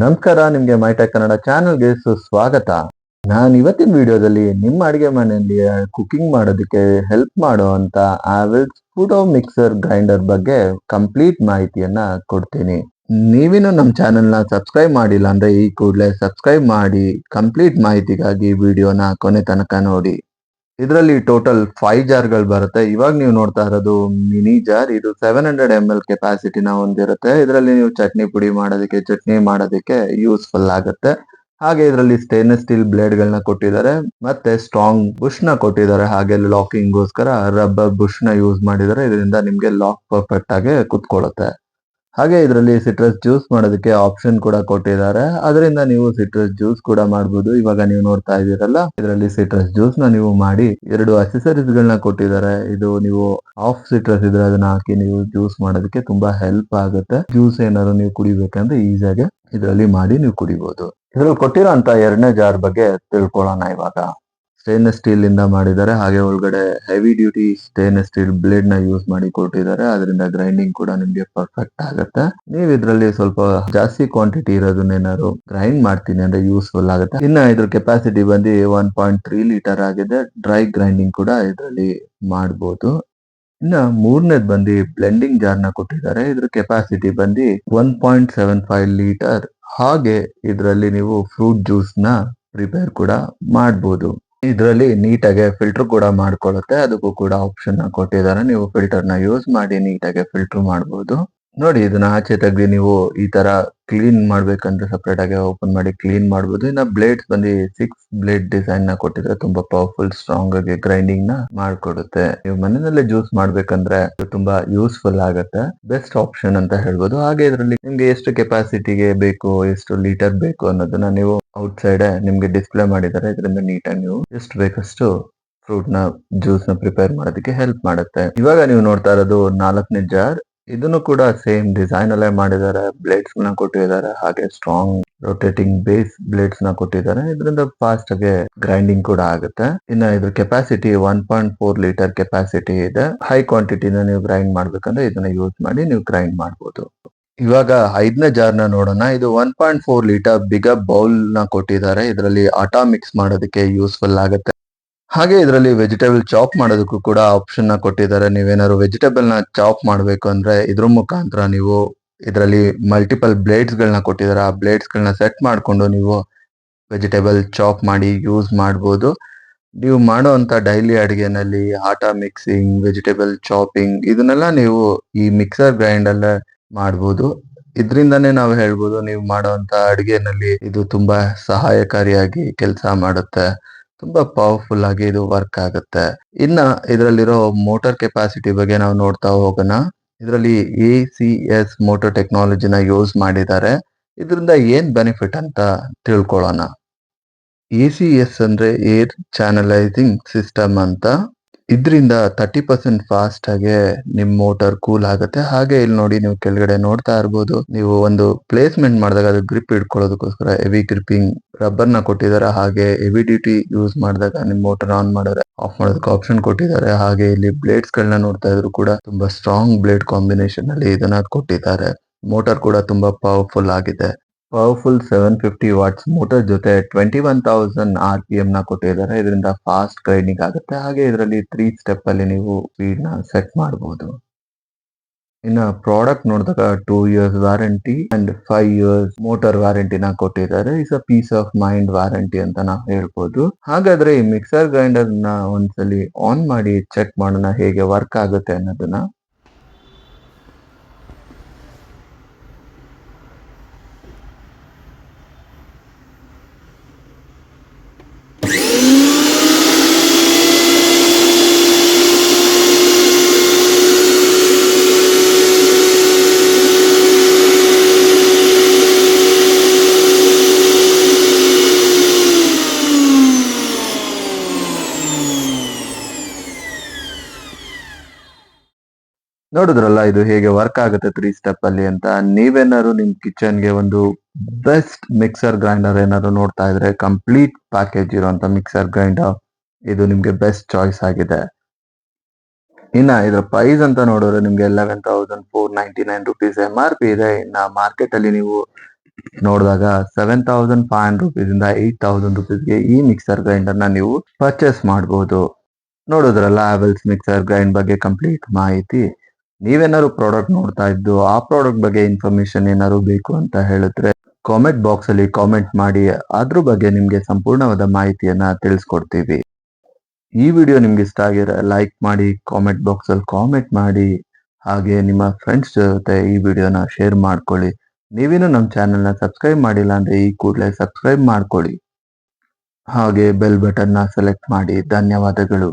ನಮಸ್ಕಾರ, ನಿಮ್ಗೆ ಮೈಟೆಕ್ ಕನ್ನಡ ಚಾನಲ್ಗೆ ಸುಸ್ವಾಗತ. ನಾನು ಇವತ್ತಿನ ವಿಡಿಯೋದಲ್ಲಿ ನಿಮ್ಮ ಅಡಿಗೆ ಮನೆಯಲ್ಲಿ ಕುಕಿಂಗ್ ಮಾಡೋದಕ್ಕೆ ಹೆಲ್ಪ್ ಮಾಡೋ ಅಂತ ಆವೆಲ್ಸ್ ಫುಡೋ ಮಿಕ್ಸರ್ ಗ್ರೈಂಡರ್ ಬಗ್ಗೆ ಕಂಪ್ಲೀಟ್ ಮಾಹಿತಿಯನ್ನ ಕೊಡ್ತೀನಿ. ನೀವಿನ್ನು ನಮ್ಮ ಚಾನೆಲ್ನ ಸಬ್ಸ್ಕ್ರೈಬ್ ಮಾಡಿಲ್ಲ ಅಂದ್ರೆ ಈ ಕೂಡಲೇ ಸಬ್ಸ್ಕ್ರೈಬ್ ಮಾಡಿ ಕಂಪ್ಲೀಟ್ ಮಾಹಿತಿಗಾಗಿ ವಿಡಿಯೋನ ಕೊನೆ ತನಕ ನೋಡಿ. ಇದರಲ್ಲಿ ಟೋಟಲ್ ಫೈವ್ ಜಾರ್ಗಳು ಬರುತ್ತೆ. ಇವಾಗ ನೀವು ನೋಡ್ತಾ ಇರೋದು ಮಿನಿ ಜಾರ್ ಇದು ಸೆವೆನ್ ಹಂಡ್ರೆಡ್ ಎಂ ಎಲ್ ಕೆಪಾಸಿಟಿನ ಹೊಂದಿರುತ್ತೆ. ಇದರಲ್ಲಿ ನೀವು ಚಟ್ನಿ ಪುಡಿ ಮಾಡೋದಕ್ಕೆ, ಚಟ್ನಿ ಮಾಡೋದಕ್ಕೆ ಯೂಸ್ಫುಲ್ ಆಗುತ್ತೆ. ಹಾಗೆ ಇದರಲ್ಲಿ ಸ್ಟೇನ್ಲೆಸ್ ಸ್ಟೀಲ್ ಬ್ಲೇಡ್ ಗಳನ್ನ ಕೊಟ್ಟಿದ್ದಾರೆ. ಮತ್ತೆ ಸ್ಟ್ರಾಂಗ್ ಬುಷ್ನ ಕೊಟ್ಟಿದ್ದಾರೆ. ಹಾಗೆ ಲಾಕಿಂಗ್ ಗೋಸ್ಕರ ರಬ್ಬರ್ ಬುಷ್ನ ಯೂಸ್ ಮಾಡಿದ್ದಾರೆ. ಇದರಿಂದ ನಿಮಗೆ ಲಾಕ್ ಪರ್ಫೆಕ್ಟ್ ಆಗಿ ಕುತ್ಕೊಳ್ಳುತ್ತೆ. ಹಾಗೆ ಇದರಲ್ಲಿ ಸಿಟ್ರಸ್ ಜ್ಯೂಸ್ ಮಾಡೋದಕ್ಕೆ ಆಪ್ಷನ್ ಕೂಡ ಕೊಟ್ಟಿದ್ದಾರೆ. ಅದರಿಂದ ನೀವು ಸಿಟ್ರಸ್ ಜ್ಯೂಸ್ ಕೂಡ ಮಾಡಬಹುದು ಇವಾಗ ನೀವು ನೋಡ್ತಾ ಇದೀರಲ್ಲ ಇದರಲ್ಲಿ ಸಿಟ್ರಸ್ ಜ್ಯೂಸ್ನ ನೀವು ಮಾಡಿ ಎರಡು ಅಸೆಸರೀಸ್ ಗಳನ್ನ ಕೊಟ್ಟಿದ್ದಾರೆ. ಇದು ನೀವು ಆಫ್ ಸಿಟ್ರಸ್ ಇದ್ರೆ ಅದನ್ನ ಹಾಕಿ ನೀವು ಜ್ಯೂಸ್ ಮಾಡೋದಕ್ಕೆ ತುಂಬಾ ಹೆಲ್ಪ್ ಆಗುತ್ತೆ. ಜ್ಯೂಸ್ ಏನಾದ್ರು ನೀವು ಕುಡಿಬೇಕಂದ್ರೆ ಈಸಿಯಾಗಿ ಇದರಲ್ಲಿ ಮಾಡಿ ನೀವು ಕುಡಿಬಹುದು ಇದ್ರಲ್ಲಿ ಕೊಟ್ಟಿರೋ ಅಂತ ಎರಡನೇ ಜಾರ್ ಬಗ್ಗೆ ತಿಳ್ಕೊಳ್ಳೋಣ ಇವಾಗ. ಸ್ಟೇನ್ಲೆಸ್ ಸ್ಟೀಲ್ ಇಂದ ಮಾಡಿದ್ದಾರೆ. ಹಾಗೆ ಒಳಗಡೆ ಹೆವಿ ಡ್ಯೂಟಿ ಸ್ಟೇನ್ಲೆಸ್ ಸ್ಟೀಲ್ ಬ್ಲೇಡ್ನ ಯೂಸ್ ಮಾಡಿ ಕೊಟ್ಟಿದ್ದಾರೆ. ಅದರಿಂದ ಗ್ರೈಂಡಿಂಗ್ ಕೂಡ ನಿಮ್ಗೆ ಪರ್ಫೆಕ್ಟ್ ಆಗುತ್ತೆ. ನೀವು ಇದರಲ್ಲಿ ಸ್ವಲ್ಪ ಜಾಸ್ತಿ ಕ್ವಾಂಟಿಟಿ ಇರೋದನ್ನೇನಾದ್ರು ಗ್ರೈಂಡ್ ಮಾಡ್ತೀನಿ ಅಂದ್ರೆ ಯೂಸ್ಫುಲ್ ಆಗುತ್ತೆ. ಇನ್ನ ಇದ್ರ ಕೆಪಾಸಿಟಿ ಬಂದು ಒನ್ ಪಾಯಿಂಟ್ ತ್ರೀ ಲೀಟರ್ ಆಗಿದೆ. ಡ್ರೈ ಗ್ರೈಂಡಿಂಗ್ ಕೂಡ ಇದರಲ್ಲಿ ಮಾಡಬಹುದು ಇನ್ನ ಮೂರನೇದ್ ಬಂದು ಬ್ಲೆಂಡಿಂಗ್ ಜಾರ್ನ ಕೊಟ್ಟಿದ್ದಾರೆ. ಇದ್ರ ಕೆಪಾಸಿಟಿ ಬಂದು one point seven five litre ಹಾಗೆ ಇದರಲ್ಲಿ ನೀವು ಫ್ರೂಟ್ ಜ್ಯೂಸ್ನ ಪ್ರಿಪೇರ್ ಕೂಡ ಮಾಡಬಹುದು ಇದರಲ್ಲಿ ನೀಟಾಗಿ ಫಿಲ್ಟರ್ ಕೂಡ ಮಾಡ್ಕೊಳ್ಳುತ್ತೆ ಅದಕ್ಕೂ ಕೂಡ ಆಪ್ಷನ್ ಕೊಟ್ಟಿದ್ದಾರೆ. ನೀವು ಫಿಲ್ಟರ್ನ ಯೂಸ್ ಮಾಡಿ ನೀಟಾಗಿ ಫಿಲ್ಟರ್ ಮಾಡಬಹುದು ನೋಡಿ, ಇದನ್ನ ಆಚೆ ತೆಗ್ದು ನೀವು ಈ ತರ ಕ್ಲೀನ್ ಮಾಡ್ಬೇಕಂದ್ರೆ ಸಪ್ರೇಟ್ ಆಗಿ ಓಪನ್ ಮಾಡಿ ಕ್ಲೀನ್ ಮಾಡಬಹುದು ಇನ್ನ ಬ್ಲೇಡ್ಸ್ ಬಂದು ಸಿಕ್ಸ್ ಬ್ಲೇಡ್ ಡಿಸೈನ್ನ ಕೊಟ್ಟಿದ್ರೆ ತುಂಬಾ ಪವರ್ಫುಲ್ ಸ್ಟ್ರಾಂಗ್ ಆಗಿ ಗ್ರೈಂಡಿಂಗ್ನ ಮಾಡ್ಕೊಡುತ್ತೆ. ನೀವು ಮನೆಯಲ್ಲೇ ಜ್ಯೂಸ್ ಮಾಡ್ಬೇಕಂದ್ರೆ ತುಂಬಾ ಯೂಸ್ಫುಲ್ ಆಗುತ್ತೆ. ಬೆಸ್ಟ್ ಆಪ್ಷನ್ ಅಂತ ಹೇಳ್ಬೋದು. ಹಾಗೆ ಇದರಲ್ಲಿ ನಿಮ್ಗೆ ಎಷ್ಟು ಕೆಪಾಸಿಟಿಗೆ ಬೇಕು, ಎಷ್ಟು ಲೀಟರ್ ಬೇಕು ಅನ್ನೋದನ್ನ ನೀವು ಔಟ್ ಸೈಡ್ ನಿಮ್ಗೆ ಡಿಸ್ಪ್ಲೇ ಮಾಡಿದ್ದಾರೆ. ಇದರಿಂದ ಆಗಿ ನೀವು ಎಷ್ಟು ಬೇಕಷ್ಟು ಫ್ರೂಟ್ನ ಜ್ಯೂಸ್ನ ಪ್ರಿಪೇರ್ ಮಾಡೋದಕ್ಕೆ ಹೆಲ್ಪ್ ಮಾಡುತ್ತೆ. ಇವಾಗ ನೀವು ನೋಡ್ತಾ ಇರೋದು ನಾಲ್ಕನೇ ಜಾರ್ ಇದನ್ನು ಕೂಡ ಸೇಮ್ ಡಿಸೈನ್ ಅಲ್ಲೇ ಮಾಡಿದ್ದಾರೆ. ಬ್ಲೇಡ್ಸ್ನ ಕೊಟ್ಟಿದ್ದಾರೆ. ಹಾಗೆ ಸ್ಟ್ರಾಂಗ್ ರೊಟೇಟಿಂಗ್ ಬೇಸ್ ಬ್ಲೇಡ್ಸ್ನ ಕೊಟ್ಟಿದ್ದಾರೆ. ಇದರಿಂದ ಫಾಸ್ಟ್ ಆಗಿ ಗ್ರೈಂಡಿಂಗ್ ಕೂಡ ಆಗುತ್ತೆ. ಇನ್ನ ಇದ್ರ capacity one point four litre capacity ಇದೆ. ಹೈ ಕ್ವಾಂಟಿಟಿನ ನೀವು ಗ್ರೈಂಡ್ ಮಾಡ್ಬೇಕಂದ್ರೆ ಇದನ್ನ ಯೂಸ್ ಮಾಡಿ ನೀವು ಗ್ರೈಂಡ್ ಮಾಡಬಹುದು ಇವಾಗ ಐದನೇ ಜಾರ್ನ ನೋಡೋಣ. ಇದು one point four litre big ಬೌಲ್ನ ಕೊಟ್ಟಿದ್ದಾರೆ. ಇದರಲ್ಲಿ ಆಟಾ ಮಿಕ್ಸ್ ಮಾಡೋದಕ್ಕೆ ಯೂಸ್ಫುಲ್ ಆಗುತ್ತೆ. ಹಾಗೆ ಇದರಲ್ಲಿ ವೆಜಿಟೇಬಲ್ ಚಾಪ್ ಮಾಡೋದಕ್ಕೂ ಕೂಡ ಆಪ್ಷನ್ನ ಕೊಟ್ಟಿದ್ದಾರೆ. ನೀವೇನಾದ್ರು ವೆಜಿಟೇಬಲ್ನ ಚಾಪ್ ಮಾಡಬೇಕು ಅಂದ್ರೆ ಇದ್ರ ಮುಖಾಂತರ ನೀವು ಇದರಲ್ಲಿ ಮಲ್ಟಿಪಲ್ ಬ್ಲೇಡ್ಸ್ ಗಳನ್ನ ಕೊಟ್ಟಿದ್ದಾರೆ. ಆ ಬ್ಲೇಡ್ಸ್ ಗಳನ್ನ ಸೆಟ್ ಮಾಡ್ಕೊಂಡು ನೀವು ವೆಜಿಟೇಬಲ್ ಚಾಪ್ ಮಾಡಿ ಯೂಸ್ ಮಾಡಬಹುದು ನೀವು ಮಾಡುವಂತ ಡೈಲಿ ಅಡಿಗೆನಲ್ಲಿ ಆಟಾ ಮಿಕ್ಸಿಂಗ್ ವೆಜಿಟೇಬಲ್ ಚಾಪಿಂಗ್ ಇದನ್ನೆಲ್ಲ ನೀವು ಈ ಮಿಕ್ಸರ್ ಗ್ರೈಂಡ್ ಅಲ್ಲೇ ಮಾಡಬಹುದು ಇದರಿಂದಾನೇ ನಾವು ಹೇಳ್ಬೋದು ನೀವು ಮಾಡುವಂತ ಅಡಿಗೆನಲ್ಲಿ ಇದು ತುಂಬಾ ಸಹಾಯಕಾರಿಯಾಗಿ ಕೆಲಸ ಮಾಡುತ್ತೆ. ತುಂಬಾ ಪವರ್ಫುಲ್ ಆಗಿ ಇದು ವರ್ಕ್ ಆಗುತ್ತೆ. ಇನ್ನ ಇದರಲ್ಲಿರೋ ಮೋಟರ್ ಕೆಪಾಸಿಟಿ ಬಗ್ಗೆ ನಾವು ನೋಡ್ತಾ ಹೋಗೋಣ. ಇದರಲ್ಲಿ ಎ ಸಿ ಎಸ್ ಮೋಟರ್ ಟೆಕ್ನಾಲಜಿನ ಯೂಸ್ ಮಾಡಿದ್ದಾರೆ. ಇದರಿಂದ ಏನ್ ಬೆನಿಫಿಟ್ ಅಂತ ತಿಳ್ಕೊಳ್ಳೋಣ. ಎ ಸಿ ಎಸ್ ಅಂದ್ರೆ ಏರ್ ಚಾನಲೈಸಿಂಗ್ ಸಿಸ್ಟಮ್ ಅಂತ ಇದರಿಂದ ತರ್ಟಿ ಪರ್ಸೆಂಟ್ ಫಾಸ್ಟ್ ಆಗಿ ನಿಮ್ ಮೋಟರ್ ಕೂಲ್ ಆಗುತ್ತೆ. ಹಾಗೆ ಇಲ್ಲಿ ನೋಡಿ ನೀವು ಕೆಳಗಡೆ ನೋಡ್ತಾ ಇರ್ಬೋದು, ನೀವು ಒಂದು ಪ್ಲೇಸ್ಮೆಂಟ್ ಮಾಡಿದಾಗ ಅದು ಗ್ರಿಪ್ ಇಟ್ಕೊಳ್ಳೋದಕ್ಕೋಸ್ಕರ ಹೆವಿ ಗ್ರಿಪ್ಪಿಂಗ್ ರಬ್ಬರ್ನ ಕೊಟ್ಟಿದ್ದಾರೆ. ಹಾಗೆ ಹೆವಿ ಡ್ಯೂಟಿ ಯೂಸ್ ಮಾಡಿದಾಗ ನಿಮ್ ಮೋಟರ್ ಆನ್ ಮಾಡಿದ್ರೆ ಆಫ್ ಮಾಡೋದಕ್ಕೆ ಆಪ್ಷನ್ ಕೊಟ್ಟಿದ್ದಾರೆ. ಹಾಗೆ ಇಲ್ಲಿ ಬ್ಲೇಡ್ಸ್ ಗಳನ್ನ ನೋಡ್ತಾ ಇದ್ರು ಕೂಡ ತುಂಬಾ ಸ್ಟ್ರಾಂಗ್ ಬ್ಲೇಡ್ ಕಾಂಬಿನೇಷನ್ ಅಲ್ಲಿ ಇದನ್ನ ಕೊಟ್ಟಿದ್ದಾರೆ. ಮೋಟರ್ ಕೂಡ ತುಂಬಾ ಪವರ್ಫುಲ್ ಆಗಿದೆ. Powerful seven fifty watts motor ಜೊತೆ twenty one thousand R P M ನ ಕೊಟ್ಟಿದ್ದಾರೆ ಇದರಿಂದ ಫಾಸ್ಟ್ ಗ್ರೈಂಡಿಂಗ್ ಆಗುತ್ತೆ. ಹಾಗೆ ಇದರಲ್ಲಿ ತ್ರೀ ಸ್ಟೆಪ್ ಅಲ್ಲಿ ನೀವು ಸ್ಪೀಡ್ನ ಸೆಟ್ ಮಾಡಬಹುದು ಇನ್ನು ಪ್ರಾಡಕ್ಟ್ ನೋಡಿದಾಗ two years warranty and five years motor ವ್ಯಾರಂಟಿನ ಕೊಟ್ಟಿದ್ದಾರೆ is a peace of mind warranty ಅಂತ ನಾವು ಹೇಳ್ಬೋದು. ಹಾಗಾದ್ರೆ ಈ ಮಿಕ್ಸರ್ ಗ್ರೈಂಡರ್ನ ಒಂದ್ಸಲಿ ಆನ್ ಮಾಡಿ ಚೆಕ್ ಮಾಡೋಣ ಹೇಗೆ ವರ್ಕ್ ಆಗುತ್ತೆ ಅನ್ನೋದನ್ನ. ನೋಡಿದ್ರಲ್ಲ, ಇದು ಹೇಗೆ ವರ್ಕ್ ಆಗುತ್ತೆ ತ್ರೀ ಸ್ಟೆಪ್ ಅಲ್ಲಿ ಅಂತ. ನೀವೇನಾದ್ರು ನಿಮ್ ಕಿಚನ್ಗೆ ಒಂದು ಬೆಸ್ಟ್ ಮಿಕ್ಸರ್ ಗ್ರೈಂಡರ್ ಏನಾದ್ರು ನೋಡ್ತಾ ಇದ್ರೆ ಕಂಪ್ಲೀಟ್ ಪ್ಯಾಕೇಜ್ ಇರುವಂತ ಮಿಕ್ಸರ್ ಗ್ರೈಂಡರ್ ಇದು ನಿಮ್ಗೆ ಬೆಸ್ಟ್ ಚಾಯ್ಸ್ ಆಗಿದೆ. ಇನ್ನ ಇದ್ರ ಪ್ರೈಸ್ ಅಂತ ನೋಡಿದ್ರೆ ನಿಮ್ಗೆ eleven thousand four ninety nine rupees M R P ಇದೆ. ಇನ್ನ ಮಾರ್ಕೆಟ್ ಅಲ್ಲಿ ನೀವು ನೋಡಿದಾಗ seven thousand five hundred rupees ಇಂದ ಏಟ್ ತೌಸಂಡ್ ರುಪೀಸ್ಗೆ ಈ ಮಿಕ್ಸರ್ ಗ್ರೈಂಡರ್ನ ನೀವು ಪರ್ಚೇಸ್ ಮಾಡಬಹುದು ನೋಡೋದ್ರಲ್ಲ ಆವೆಲ್ಸ್ ಮಿಕ್ಸರ್ ಗ್ರೈಂಡ್ ಬಗ್ಗೆ ಕಂಪ್ಲೀಟ್ ಮಾಹಿತಿ. ನೀವೇನಾದ್ರು ಪ್ರಾಡಕ್ಟ್ ನೋಡ್ತಾ ಇದ್ದು, ಆ ಪ್ರಾಡಕ್ಟ್ ಬಗ್ಗೆ ಇನ್ಫಾರ್ಮೇಶನ್ ಏನಾದ್ರು ಬೇಕು ಅಂತ ಹೇಳಿದ್ರೆ ಕಾಮೆಂಟ್ ಬಾಕ್ಸ್ ಅಲ್ಲಿ ಕಾಮೆಂಟ್ ಮಾಡಿ, ಅದ್ರ ಬಗ್ಗೆ ನಿಮ್ಗೆ ಸಂಪೂರ್ಣವಾದ ಮಾಹಿತಿಯನ್ನ ತಿಳಿಸ್ಕೊಡ್ತೀವಿ. ಈ ವಿಡಿಯೋ ನಿಮ್ಗೆ ಇಷ್ಟ ಆಗಿರೋ ಲೈಕ್ ಮಾಡಿ ಕಾಮೆಂಟ್ ಬಾಕ್ಸ್ ಅಲ್ಲಿ ಕಾಮೆಂಟ್ ಮಾಡಿ, ಹಾಗೆ ನಿಮ್ಮ ಫ್ರೆಂಡ್ಸ್ ಜೊತೆ ಈ ವಿಡಿಯೋನ ಶೇರ್ ಮಾಡ್ಕೊಳ್ಳಿ. ನೀವೇನು ನಮ್ಮ ಚಾನೆಲ್ನ ಸಬ್ಸ್ಕ್ರೈಬ್ ಮಾಡಿಲ್ಲ ಅಂದ್ರೆ ಈ ಕೂಡಲೇ ಸಬ್ಸ್ಕ್ರೈಬ್ ಮಾಡ್ಕೊಳ್ಳಿ. ಹಾಗೆ ಬೆಲ್ ಬಟನ್ನ ಸೆಲೆಕ್ಟ್ ಮಾಡಿ. ಧನ್ಯವಾದಗಳು.